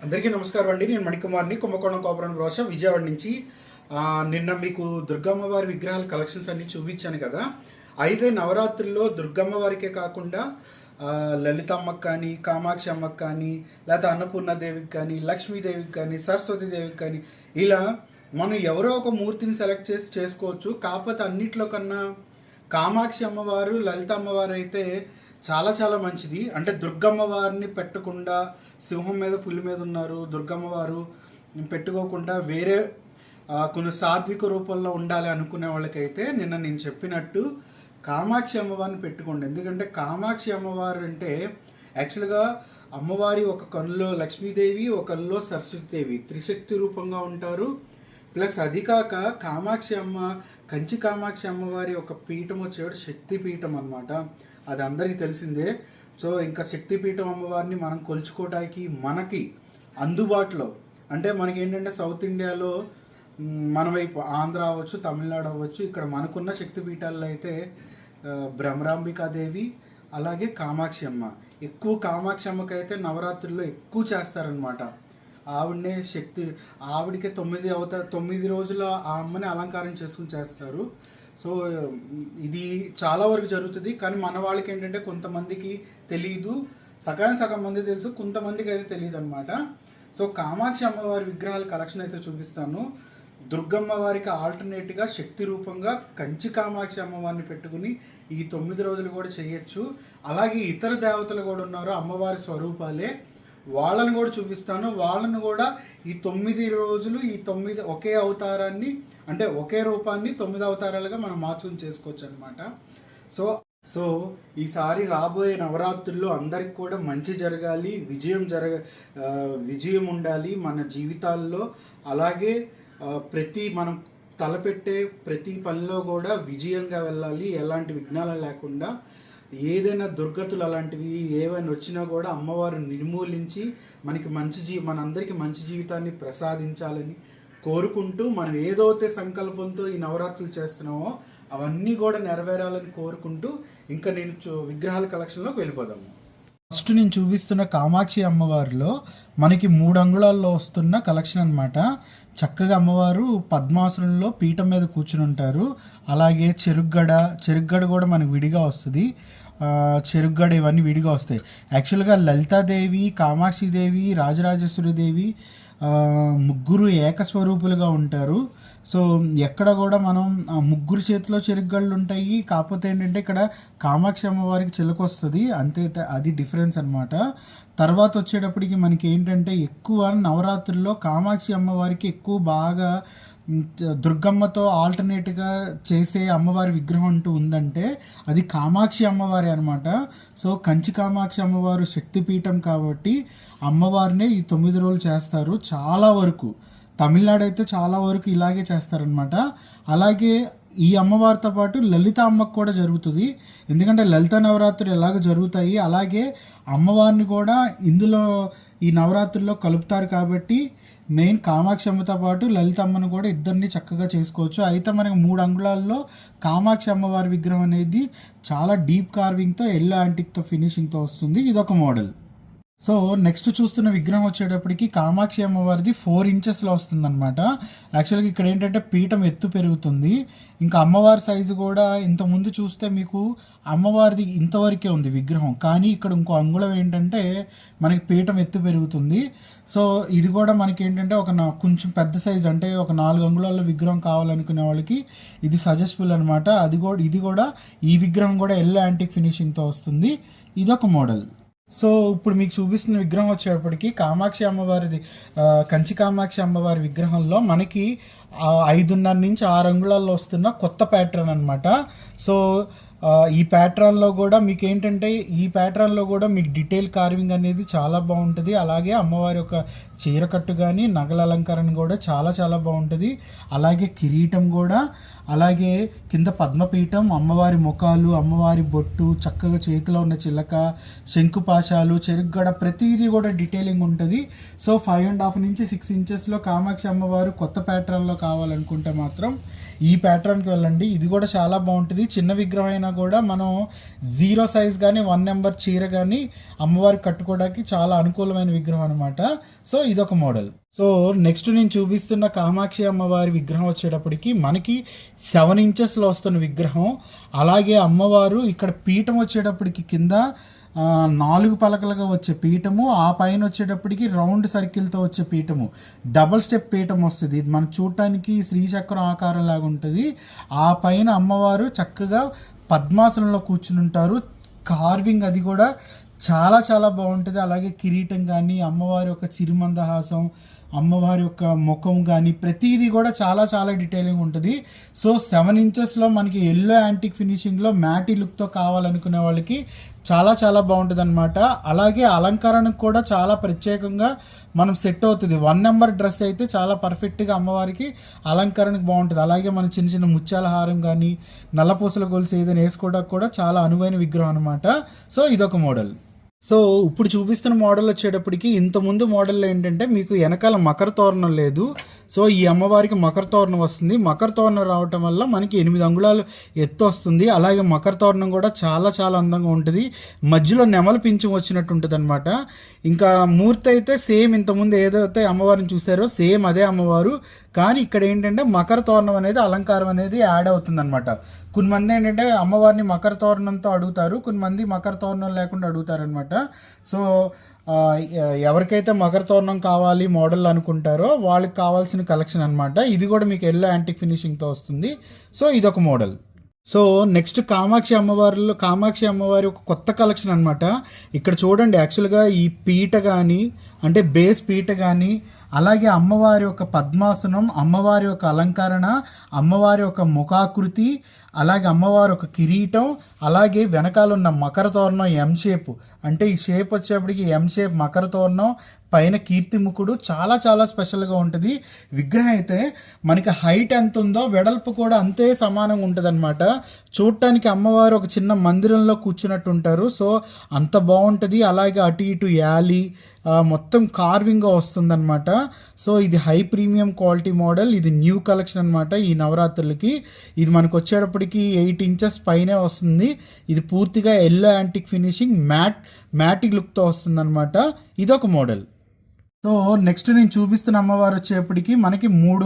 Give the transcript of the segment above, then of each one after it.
అందరికీ నమస్కారం అండి. నేను మణికుమార్ని. కుంభకోణం కోపరం రోష విజయవాడ నుంచి. నిన్న మీకు దుర్గమ్మ వారి విగ్రహాల కలెక్షన్స్ అన్ని చూపించాను కదా. అయితే నవరాత్రుల్లో దుర్గమ్మ వారికే కాకుండా ఆ, లలితమ్మకి కానీ కామాక్షి అమ్మకి కానీ లేకపోతే అన్నపూర్ణదేవికి కానీ లక్ష్మీదేవికి కానీ సరస్వతీదేవికి కానీ ఇలా మనం ఎవరో ఒక మూర్తిని సెలెక్ట్ చేసి చేసుకోవచ్చు. కాకపోతే అన్నిట్లో కన్నా కామాక్షి అమ్మవారు లలిత అమ్మవారు అయితే చాలా చాలా మంచిది. అంటే దుర్గమ్మ వారిని పెట్టకుండా సింహం మీద పులి మీద ఉన్నారు దుర్గమ్మ వారు. పెట్టుకోకుండా వేరే కొన్ని సాత్విక రూపంలో ఉండాలి అనుకునే వాళ్ళకైతే నిన్న నేను చెప్పినట్టు కామాక్షి అమ్మవారిని పెట్టుకోండి. ఎందుకంటే కామాక్షి అమ్మవారు అంటే యాక్చువల్గా అమ్మవారి ఒక కన్నులో లక్ష్మీదేవి ఒక కన్నులో సరస్వతీదేవి త్రిశక్తి రూపంగా ఉంటారు. ప్లస్ అది కాక కామాక్షి అమ్మ కంచి కామాక్షి అమ్మవారి ఒక పీఠం వచ్చేవాడు శక్తి పీఠం అనమాట అది అందరికీ తెలిసిందే. సో ఇంకా శక్తి పీఠం అమ్మవారిని మనం కొలుచుకోవడానికి మనకి అందుబాటులో అంటే మనకి ఏంటంటే సౌత్ ఇండియాలో మన వైపు ఆంధ్ర అవ్వచ్చు తమిళనాడు అవ్వచ్చు ఇక్కడ మనకున్న శక్తి పీఠాల్లో అయితే భ్రమరాంబికాదేవి అలాగే కామాక్షి అమ్మ. ఎక్కువ కామాక్షి అమ్మకైతే నవరాత్రుల్లో ఎక్కువ చేస్తారనమాట ఆవిడనే శక్తి ఆవిడకే తొమ్మిది అవత తొమ్మిది రోజుల ఆ అమ్మని అలంకారం చేసుకుని చేస్తారు. సో ఇది చాలా వరకు జరుగుతుంది. కానీ మన వాళ్ళకి ఏంటంటే కొంతమందికి తెలియదు సగం సగం మంది తెలుసు కొంతమందికి అయితే తెలియదు అనమాట సో కామాక్షి అమ్మవారి విగ్రహాల కలెక్షన్ అయితే చూపిస్తాను. దుర్గమ్మ వారికి ఆల్టర్నేట్గా శక్తి రూపంగా కంచి కామాక్షి అమ్మవారిని పెట్టుకుని ఈ తొమ్మిది రోజులు కూడా చేయొచ్చు. అలాగే ఇతర దేవతలు కూడా ఉన్నారు అమ్మవారి స్వరూపాలే. వాళ్ళని కూడా చూపిస్తాను. వాళ్ళని కూడా ఈ తొమ్మిది రోజులు ఈ తొమ్మిది ఒకే అవతారాన్ని అంటే ఒకే రూపాన్ని తొమ్మిది అవతారాలుగా మనం మార్చుకుని చేసుకోవచ్చు అనమాట సో సో ఈసారి రాబోయే నవరాత్రుల్లో అందరికి కూడా మంచి జరగాలి విజయం జరగ విజయం ఉండాలి మన జీవితాల్లో. అలాగే ప్రతి మనం తలపెట్టే ప్రతి పనిలో కూడా విజయంగా వెళ్ళాలి ఎలాంటి విఘ్నాలు లేకుండా. ఏదైనా దుర్గతులు అలాంటివి ఏవైనా వచ్చినా కూడా అమ్మవారు నిర్మూలించి మనకి మంచి జీ మనందరికీ మంచి జీవితాన్ని ప్రసాదించాలని కోరుకుంటూ మనం ఏదైతే సంకల్పంతో ఈ నవరాత్రులు చేస్తున్నామో అవన్నీ కూడా నెరవేరాలని కోరుకుంటూ ఇంకా నేను విగ్రహాల కలెక్షన్లోకి వెళ్ళిపోదాము. ఫస్ట్ నేను చూపిస్తున్న కామాక్షి అమ్మవారిలో మనకి మూడు అంగుళాల్లో వస్తున్న కలెక్షన్ అనమాట చక్కగా అమ్మవారు పద్మాసనంలో పీఠం మీద కూర్చుని ఉంటారు. అలాగే చెరుగ్గడ చెరుగ్గడ కూడా మనకి విడిగా వస్తుంది. చెరుగ్గడ ఇవన్నీ విడిగా వస్తాయి. యాక్చువల్గా లలితాదేవి కామాక్షిదేవి రాజరాజేశ్వరి ఆ, ముగ్గురు ఏకస్వరూపులుగా ఉంటారు. సో ఎక్కడ కూడా మనం ముగ్గురు చేతిలో చెరుగ్గళ్ళు ఉంటాయి. కాకపోతే ఏంటంటే ఇక్కడ కామాక్షి అమ్మవారికి చిలకొస్తుంది. అంతే అది డిఫరెన్స్ అన్నమాట. తర్వాత వచ్చేటప్పటికి మనకి ఏంటంటే ఎక్కువ నవరాత్రుల్లో కామాక్షి అమ్మవారికి ఎక్కువ బాగా దుర్గమ్మతో ఆల్టర్నేట్గా చేసే అమ్మవారి విగ్రహం అంటూ ఉందంటే అది కామాక్షి అమ్మవారి అనమాట సో కంచి కామాక్షి అమ్మవారు శక్తిపీఠం కాబట్టి అమ్మవారినే ఈ తొమ్మిది రోజులు చేస్తారు చాలా వరకు. తమిళనాడు అయితే చాలా వరకు ఇలాగే చేస్తారనమాట అలాగే ఈ అమ్మవారితో పాటు లలిత అమ్మకు కూడా జరుగుతుంది. ఎందుకంటే లలిత నవరాత్రులు ఎలాగ జరుగుతాయి? అలాగే అమ్మవారిని కూడా ఇందులో ఈ నవరాత్రుల్లో కలుపుతారు కాబట్టి మెయిన్ కామాక్షి అమ్మతో పాటు లలితమ్మను కూడా ఇద్దరిని చక్కగా చేసుకోవచ్చు. అయితే మనకి మూడు అంగుళాల్లో కామాక్షి అమ్మవారి విగ్రహం అనేది చాలా డీప్ కార్వింగ్తో ఎల్లో యాంటిక్తో ఫినిషింగ్తో వస్తుంది. ఇదొక మోడల్. సో నెక్స్ట్ చూస్తున్న విగ్రహం వచ్చేటప్పటికి కామాక్షి అమ్మవారిది ఫోర్ ఇంచెస్లో వస్తుందన్నమాట. యాక్చువల్గా ఇక్కడ ఏంటంటే పీఠం ఎత్తు పెరుగుతుంది. ఇంకా అమ్మవారి సైజు కూడా ఇంత ముందు చూస్తే మీకు అమ్మవారిది ఇంతవరకే ఉంది విగ్రహం. కానీ ఇక్కడ ఇంకో అంగుళం ఏంటంటే మనకి పీఠం ఎత్తు పెరుగుతుంది. సో ఇది కూడా మనకి ఏంటంటే ఒక నా- కొంచెం పెద్ద సైజ్ అంటే ఒక నాలుగు అంగుళాల విగ్రహం కావాలనుకునే వాళ్ళకి ఇది సజెస్టబుల్ అనమాట అది కూడా ఇది కూడా ఈ విగ్రహం కూడా ఎల్లో యాంటిక్ ఫినిషింగ్తో వస్తుంది. ఇదొక మోడల్. సో ఇప్పుడు మీకు చూపిస్తున్న విగ్రహం వచ్చేటప్పటికి కామాక్షి అమ్మవారిది కంచి కామాక్షి అమ్మవారి విగ్రహంలో మనకి ఐదున్నర నుంచి ఆరు అంగుళాల్లో వస్తున్న కొత్త ప్యాటర్న్ అనమాట సో ఈ ప్యాటర్న్లో కూడా మీకు ఏంటంటే ఈ ప్యాటర్న్లో కూడా మీకు డీటెయిల్ కార్వింగ్ అనేది చాలా బాగుంటుంది. అలాగే అమ్మవారి యొక్క చీరకట్టు కానీ నగల అలంకరణ కూడా చాలా చాలా బాగుంటుంది. అలాగే కిరీటం కూడా అలాగే కింద పద్మపీఠం అమ్మవారి ముఖాలు అమ్మవారి బొట్టు చక్కగా చేతిలో ఉన్న చిలక శంకుపాశాలు చెరుగ్గడ ప్రతిదీ కూడా డీటెయిలింగ్ ఉంటుంది. సో ఫైవ్ అండ్ హాఫ్ నుంచి సిక్స్ ఇంచెస్లో కామాక్షి అమ్మవారు కొత్త ప్యాటర్న్లో కావాలనుకుంటే మాత్రం ఈ ప్యాటర్న్కి వెళ్ళండి. ఇది కూడా చాలా బాగుంటుంది. చిన్న విగ్రహం అయినా కూడా మనం జీరో సైజ్ కానీ వన్ నెంబర్ చీర కానీ అమ్మవారికి కట్టుకోవడానికి చాలా అనుకూలమైన విగ్రహం అనమాట సో ఇదొక మోడల్ సో నెక్స్ట్ నేను చూపిస్తున్న కామాక్షి అమ్మవారి విగ్రహం వచ్చేటప్పటికి మనకి సెవెన్ ఇంచెస్లో వస్తున్న విగ్రహం. అలాగే అమ్మవారు ఇక్కడ పీఠం వచ్చేటప్పటికి కింద నాలుగు పలకలుగా వచ్చే పీఠము ఆ పైన వచ్చేటప్పటికి రౌండ్ సర్కిల్తో వచ్చే పీఠము. డబల్ స్టెప్ పీఠం వస్తుంది. ఇది మనం చూడటానికి శ్రీచక్రం ఆకారం లాగా ఉంటుంది. ఆ పైన అమ్మవారు చక్కగా పద్మాసనంలో కూర్చుని ఉంటారు. కార్వింగ్ అది కూడా చాలా చాలా బాగుంటుంది. అలాగే కిరీటం కానీ అమ్మవారి యొక్క చిరుమందహాసం అమ్మవారి యొక్క ముఖం కానీ ప్రతిదీ కూడా చాలా చాలా డీటెయిలింగ్ ఉంటుంది. సో సెవెన్ ఇంచెస్లో మనకి ఎల్లో యాంటిక్ ఫినిషింగ్లో మ్యాటీ లుక్తో కావాలనుకునే వాళ్ళకి చాలా చాలా బాగుంటుంది అనమాట అలాగే అలంకరణకు కూడా చాలా ప్రత్యేకంగా మనం సెట్ అవుతుంది. వన్ నెంబర్ డ్రెస్ అయితే చాలా పర్ఫెక్ట్గా అమ్మవారికి అలంకరణకు బాగుంటుంది. అలాగే మన చిన్న చిన్న ముత్యాల హారం కానీ నల్లపూసల గొలుసు ఏదైనా వేసుకోవడానికి కూడా చాలా అనువైన విగ్రహం అనమాట సో ఇదొక మోడల్. సో ఇప్పుడు చూపిస్తున్న మోడల్ వచ్చేటప్పటికి ఇంతకుముందు మోడల్లో ఏంటంటే మీకు వెనకాల మకర తోరణం లేదు. సో ఈ అమ్మవారికి మకర తోరణం వస్తుంది. మకర తోరణం రావటం వల్ల మనకి ఎనిమిది అంగుళాలు ఎత్తు వస్తుంది. అలాగే మకర తోరణం కూడా చాలా చాలా అందంగా ఉంటుంది. మధ్యలో నెమల పింఛం వచ్చినట్టు ఉంటుంది అనమాట ఇంకా మూర్తి అయితే సేమ్ ఇంతకుముందు ఏదైతే అమ్మవారిని చూసారో సేమ్ అదే అమ్మవారు. కానీ ఇక్కడ ఏంటంటే మకర తోరణం అనేది అలంకారం అనేది యాడ్ అవుతుంది అనమాట కొంతమంది ఏంటంటే అమ్మవారిని మకర తోరణంతో అడుగుతారు. కొంతమంది మకర తోరణం లేకుండా అడుగుతారు అనమాట సో ఎవరికైతే మకర తోరణం కావాలి మోడల్ అనుకుంటారో వాళ్ళకి కావాల్సిన కలెక్షన్ అనమాట. ఇది కూడా మీకు ఎల్లో యాంటిక్ ఫినిషింగ్తో వస్తుంది. సో ఇదొక మోడల్. సో నెక్స్ట్ కామాక్షి అమ్మవారిలో కామాక్షి అమ్మవారి ఒక కొత్త కలెక్షన్ అనమాట. ఇక్కడ చూడండి యాక్చువల్గా ఈ పీట కానీ అంటే బేస్ పీట కానీ అలాగే అమ్మవారి యొక్క పద్మాసనం అమ్మవారి యొక్క అలంకరణ అమ్మవారి యొక్క ముఖాకృతి అలాగే అమ్మవారు ఒక కిరీటం అలాగే వెనకాల ఉన్న మకర తోరణం ఎం షేప్ అంటే ఈ షేప్ వచ్చేప్పటికి ఎం షేప్ మకర తోరణం పైన కీర్తిముఖుడు చాలా చాలా స్పెషల్గా ఉంటుంది. విగ్రహం అయితే మనకి హైట్ ఎంత ఉందో వెడల్పు కూడా అంతే సమానంగా ఉంటుంది అనమాట చూడటానికి అమ్మవారు ఒక చిన్న మందిరంలో కూర్చున్నట్టు ఉంటారు. సో అంత బాగుంటుంది. అలాగే అటు ఇటు యాలి మొత్తం కార్వింగ్గా వస్తుందన్నమాట. సో ఇది హై ప్రీమియం క్వాలిటీ మోడల్ ఇది న్యూ కలెక్షన్ అనమాట ఈ నవరాత్రులకి. ఇది మనకు వచ్చేటప్పుడు వచ్చేటప్పటికి ఎయిట్ ఇంచెస్ పైనే వస్తుంది. ఇది పూర్తిగా ఎల్లో యాంటిక్ ఫినిషింగ్ మ్యాట్ మ్యాటిక్ లుక్తో వస్తుందన్నమాట. ఇదొక మోడల్. సో నెక్స్ట్ నేను చూపిస్తున్న అమ్మవారు వచ్చేప్పటికి మనకి మూడు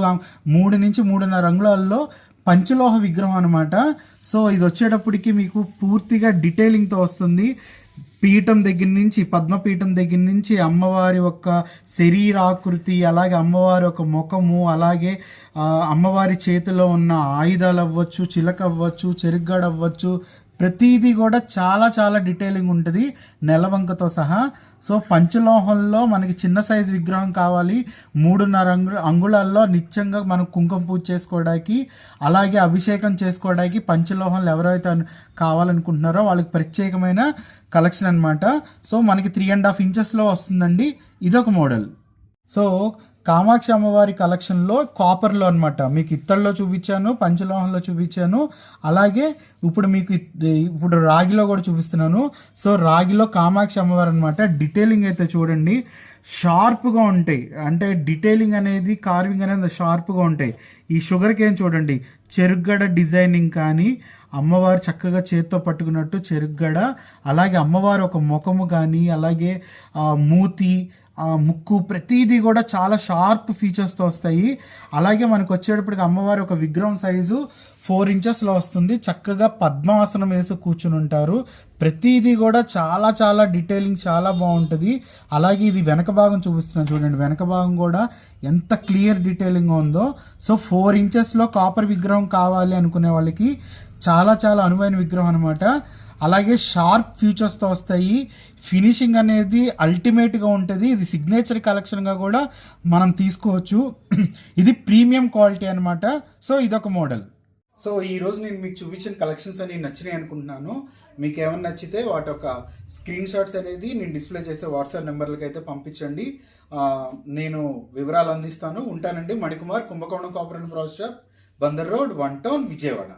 మూడు నుంచి మూడున్నర రంగులలో పంచలోహ విగ్రహం అనమాట సో ఇది వచ్చేటప్పటికి మీకు పూర్తిగా డీటెయిలింగ్తో వస్తుంది. పీఠం దగ్గర నుంచి పద్మపీఠం దగ్గర నుంచి అమ్మవారి యొక్క శరీరాకృతి అలాగే అమ్మవారి యొక్క ముఖము అలాగే అమ్మవారి చేతిలో ఉన్న ఆయుధాలు అవ్వచ్చు చిలక అవ్వచ్చు చెరుగ్గడ అవ్వచ్చు ప్రతిదీ కూడా చాలా చాలా డీటెయిలింగ్ ఉంటుంది. నెలవంకతో సహా. సో పంచలోహంలో మనకి చిన్న సైజు విగ్రహం కావాలి. మూడున్నర అంగు అంగుళాల్లో నిత్యంగా మనం కుంకుమ పూజ చేసుకోవడానికి అలాగే అభిషేకం చేసుకోవడానికి పంచలోహంలు ఎవరైతే కావాలనుకుంటున్నారో వాళ్ళకి ప్రత్యేకమైన కలెక్షన్ అనమాట సో మనకి త్రీ అండ్ హాఫ్ ఇంచెస్లో వస్తుందండి. ఇదొక మోడల్ సో కామాక్షి అమ్మవారి కలెక్షన్లో కాపర్లో అనమాట మీకు ఇత్తడిలో చూపించాను పంచలోహంలో చూపించాను. అలాగే ఇప్పుడు మీకు ఇప్పుడు రాగిలో కూడా చూపిస్తున్నాను. సో రాగిలో కామాక్షి అమ్మవారు అనమాట డీటెయిలింగ్ అయితే చూడండి. షార్ప్గా ఉంటాయి. అంటే డీటెయిలింగ్ అనేది కార్వింగ్ అనేది షార్ప్గా ఉంటాయి. ఈ షుగర్ కేన్ చూడండి. చెరుగ్గడ డిజైనింగ్ కానీ అమ్మవారు చక్కగా చేత్తో పట్టుకున్నట్టు చెరుగ్గడ అలాగే అమ్మవారు ఒక ముఖము కానీ అలాగే మూతి ముక్కు ప్రతిదీ కూడా చాలా షార్ప్ ఫీచర్స్తో వస్తాయి. అలాగే మనకు వచ్చేటప్పటికి అమ్మవారి ఒక విగ్రహం సైజు ఫోర్ ఇంచెస్లో వస్తుంది. చక్కగా పద్మాసనం వేసి కూర్చుని ఉంటారు. ప్రతిదీ కూడా చాలా చాలా డీటెయిలింగ్ చాలా బాగుంటుంది. అలాగే ఇది వెనక భాగం చూపిస్తున్నాను చూడండి. వెనక భాగం కూడా ఎంత క్లియర్ డీటెయిలింగ్ ఉందో. సో ఫోర్ ఇంచెస్లో కాపర్ విగ్రహం కావాలి అనుకునే వాళ్ళకి చాలా చాలా అనువైన విగ్రహం అనమాట అలాగే షార్ప్ ఫ్యూచర్స్తో వస్తాయి. ఫినిషింగ్ అనేది అల్టిమేట్గా ఉంటుంది. ఇది సిగ్నేచర్ కలెక్షన్గా కూడా మనం తీసుకోవచ్చు. ఇది ప్రీమియం క్వాలిటీ అనమాట సో ఇదొక మోడల్. సో ఈరోజు నేను మీకు చూపించిన కలెక్షన్స్ అనేవి నచ్చినాయి అనుకుంటున్నాను. మీకు ఏమైనా నచ్చితే వాటి యొక్క స్క్రీన్ షాట్స్ అనేది నేను డిస్ప్లే చేసే వాట్సాప్ నెంబర్లకి అయితే పంపించండి. నేను వివరాలు అందిస్తాను. ఉంటానండి. Manikumar Kumbakonam cooperative process shop Bandar road one town Vijayawada.